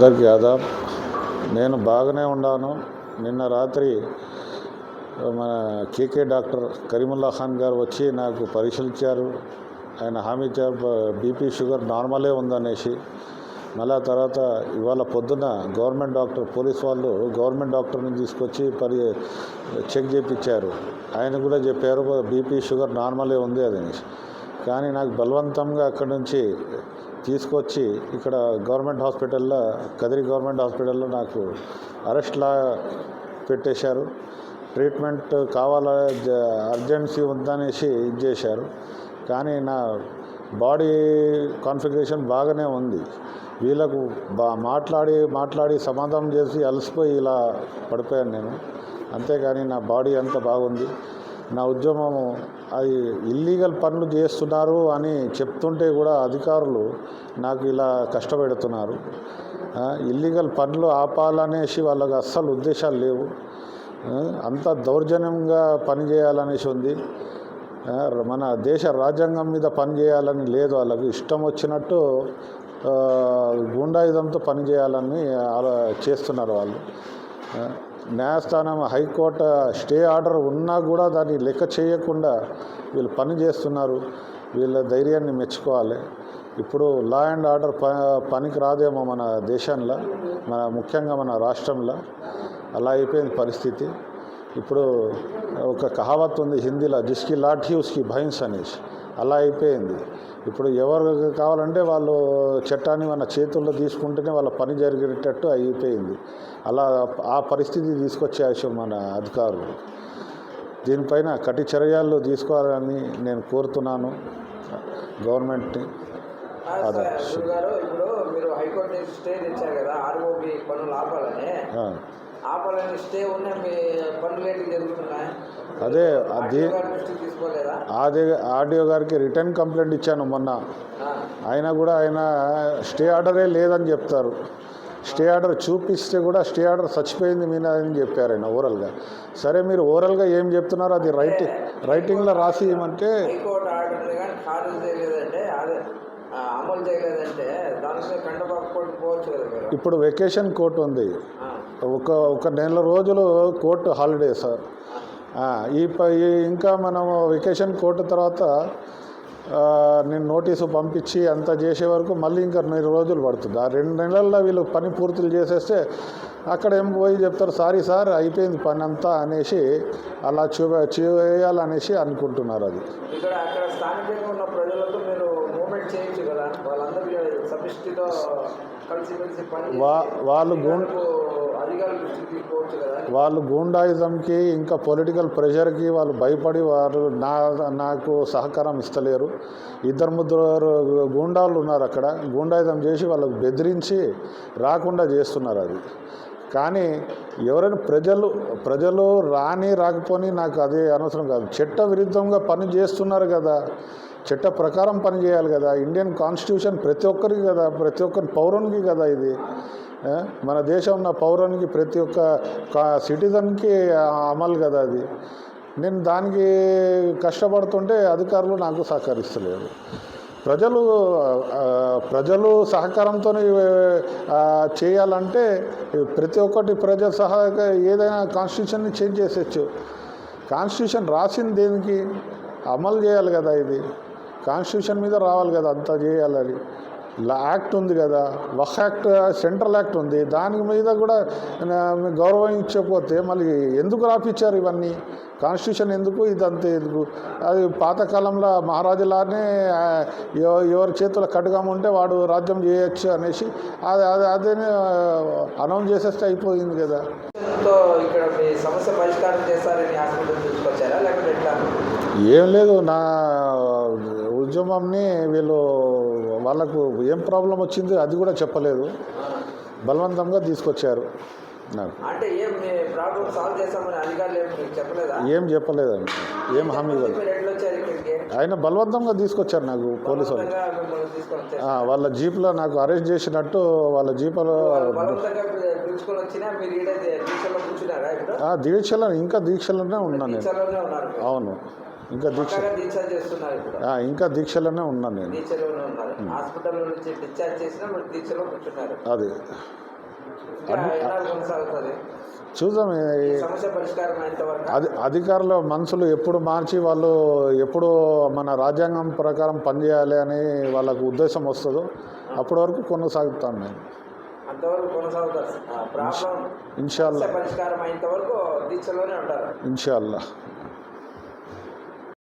అందరికీ ఆదాబ్. నేను బాగానే ఉన్నాను. నిన్న రాత్రి మన కేకే డాక్టర్ కరీముల్లా ఖాన్ గారు వచ్చి నాకు పరిశీలించారు. ఆయన హామీ ఇచ్చారు బీపీ షుగర్ నార్మలే ఉందనేసి మళ్ళా తర్వాత ఇవాళ పొద్దున గవర్నమెంట్ డాక్టర్ పోలీస్ వాళ్ళు గవర్నమెంట్ డాక్టర్ని తీసుకొచ్చి పరి చెక్ చేయించారు ఆయన కూడా చెప్పారు బీపీ షుగర్ నార్మలే ఉంది అది కానీ నాకు బలవంతంగా అక్కడి నుంచి తీసుకొచ్చి ఇక్కడ గవర్నమెంట్ హాస్పిటల్లో కదిరి గవర్నమెంట్ హాస్పిటల్లో నాకు అరెస్ట్లా పెట్టేశారు. ట్రీట్మెంట్ కావాలా అర్జెన్సీ ఉందనేసి ఇది చేశారు. కానీ నా బాడీ కాన్ఫిగరేషన్ బాగానే ఉంది. వీళ్ళకు బా మాట్లాడి మాట్లాడి సమాధానం చేసి అలసిపోయి ఇలా పడిపోయాను నేను. అంతేగాని నా బాడీ అంత బాగుంది. నా ఉద్యమము అది ఇల్లీగల్ పనులు చేస్తున్నారు అని చెప్తుంటే కూడా అధికారులు నాకు ఇలా కష్టపెడుతున్నారు. ఇల్లీగల్ పనులు ఆపాలనేసి వాళ్ళకి అస్సలు ఉద్దేశాలు లేవు. అంత దౌర్జన్యంగా పనిచేయాలనేసి ఉంది. మన దేశ రాజ్యాంగం మీద పనిచేయాలని లేదు. వాళ్ళకి ఇష్టం వచ్చినట్టు గుండాయుధంతో పనిచేయాలని చేస్తున్నారు వాళ్ళు. న్యాయస్థానం హైకోర్టు స్టే ఆర్డర్ ఉన్నా కూడా దాన్ని లెక్క చేయకుండా వీళ్ళు పని చేస్తున్నారు. వీళ్ళ ధైర్యాన్ని మెచ్చుకోవాలి. ఇప్పుడు లా అండ్ ఆర్డర్ ప పనికి రాదేమో మన దేశంలో మన ముఖ్యంగా మన రాష్ట్రంలో. అలా అయిపోయింది పరిస్థితి. ఇప్పుడు ఒక కహావత్ ఉంది హిందీలో జిస్కి లాఠీ ఉస్కి భైన్స్ అనేసి అలా అయిపోయింది. ఇప్పుడు ఎవరు కావాలంటే వాళ్ళు చట్టాన్ని మన చేతుల్లో తీసుకుంటేనే వాళ్ళ పని జరిగేటట్టు అయిపోయింది. అలా ఆ పరిస్థితి తీసుకొచ్చే అవసరం మన అధికారులు. దీనిపైన కఠిన చర్యలు తీసుకోవాలని నేను కోరుతున్నాను. గవర్నమెంట్ని అదే. ఇప్పుడు మీరు హైకోర్టు స్టే తెచ్చారు కదా ఆర్ఓబి పనులు ఆపాలని. ఆ, ఆపాలని స్టే ఉన్న మీ పనులు ఏంటి జరుగుతున్నాయి? అదే అది అదే ఆర్డీఓ గారికి రిటర్న్ కంప్లైంట్ ఇచ్చాను మొన్న. ఆ, అయినా కూడా ఆయన స్టే ఆర్డరే లేదని చెప్తారు. స్టే ఆర్డర్ చూపిస్తే కూడా స్టే ఆర్డర్ చచ్చిపోయింది మీద అని చెప్పారు ఆయన ఓవరాల్గా సరే మీరు ఓవరాల్గా ఏం చెప్తున్నారో అది రైటింగ్ రైటింగ్లో రాసి అమలు చేయలేదంటే కోర్టు పోవచ్చు మీరు. ఇప్పుడు వెకేషన్ కోర్టు ఉంది. ఒక ఒక నెల రోజులు కోర్టు హాలిడే సార్. ఈ ఇంకా మనము వెకేషన్ కోర్టు తర్వాత నేను నోటీసు పంపించి అంత చేసే వరకు మళ్ళీ ఇంకా నెల రోజులు పడుతుంది. ఆ రెండు నెలల్లో వీళ్ళు పని పూర్తులు చేసేస్తే అక్కడ ఏం పోయి చెప్తారు సారీ సార్ అయిపోయింది పని అంతా అనేసి అలా చూ చేయాలనేసి అనుకుంటున్నారు అది. వాళ్ళు వాళ్ళు గూండాయిజంకి ఇంకా పొలిటికల్ ప్రెషర్కి వాళ్ళు భయపడి వారు నా నాకు సహకారం ఇస్తలేరు. ఇద్దరు ముద్దరు గూండాలు ఉన్నారు అక్కడ. గూండాయిజం చేసి వాళ్ళకు బెదిరించి రాకుండా చేస్తున్నారు అది. కానీ ఎవరైనా ప్రజలు ప్రజలు రాని రాకపోని నాకు అదే అనవసరం కాదు. చట్ట విరుద్ధంగా పని చేస్తున్నారు కదా. చట్ట ప్రకారం పని చేయాలి కదా. ఇండియన్ కాన్స్టిట్యూషన్ ప్రతి ఒక్కరికి కదా ప్రతి ఒక్కరి పౌరునికి కదా ఇది. మన దేశం ఉన్న పౌరునికి ప్రతి ఒక్క సిటిజన్కి అమలు కదా అది. నేను దానికి కష్టపడుతుంటే అధికారులు నాకు సహకరిస్తలేరు. ప్రజలు ప్రజలు సహకారంతో చేయాలంటే ప్రతి ఒక్కటి ప్రజల సహాయక ఏదైనా కాన్స్టిట్యూషన్ని చేంజ్ చేసేచ్చు. కాన్స్టిట్యూషన్ రాసింది దేనికి? అమలు చేయాలి కదా ఇది. కాన్స్టిట్యూషన్ మీద రావాలి కదా అంతా చేయాలి అది. యాక్ట్ ఉంది కదా వక్ యాక్ట్ సెంట్రల్ యాక్ట్ ఉంది దాని మీద కూడా ఆ, గౌరవించకపోతే మళ్ళీ ఎందుకు రాపిచ్చారు ఇవన్నీ? కాన్స్టిట్యూషన్ ఎందుకు? ఇదంతా ఎందుకు? అది పాతకాలంలో మహారాజులానే ఎవరి చేతుల కడగం ఉంటే వాడు రాజ్యం చేయొచ్చు అనేసి అది అది అదే అనౌన్స్ చేసేస్తే అయిపోయింది కదా. తో ఇక్కడ మీ సమస్య పరిష్కారం చేస్తారని హాస్పిటల్ తీసుకొచ్చారా? లేకపోతే ఎట్లా? ఏం లేదు నా ఉద్యమంని వీళ్ళు వాళ్ళకు ఏం ప్రాబ్లం వచ్చింది అది కూడా చెప్పలేదు. బలవంతంగా తీసుకొచ్చారు. నాకు. ఏం చెప్పలేదండి. ఏం హామీ ఇవ్వలేదు. ఆయన బలవంతంగా తీసుకొచ్చారు నాకు పోలీసు వాళ్ళు. వాళ్ళ జీప్లో నాకు అరెస్ట్ చేసినట్టు వాళ్ళ జీపులో దీక్షలో ఇంకా దీక్షలోనే ఉన్నాను నేను. అవును. ఇంకా దీక్ష ఇంకా దీక్షలోనే ఉన్నాను నేను. అది. చూద్దాం అది అధికారుల మనసులు ఎప్పుడు మార్చి వాళ్ళు ఎప్పుడు మన రాజ్యాంగం ప్రకారం పనిచేయాలి అని వాళ్ళకు ఉద్దేశం వస్తుందో అప్పటి వరకు కొనసాగుతాను నేను ఇన్షాల్లా. ఇన్షాల్లా.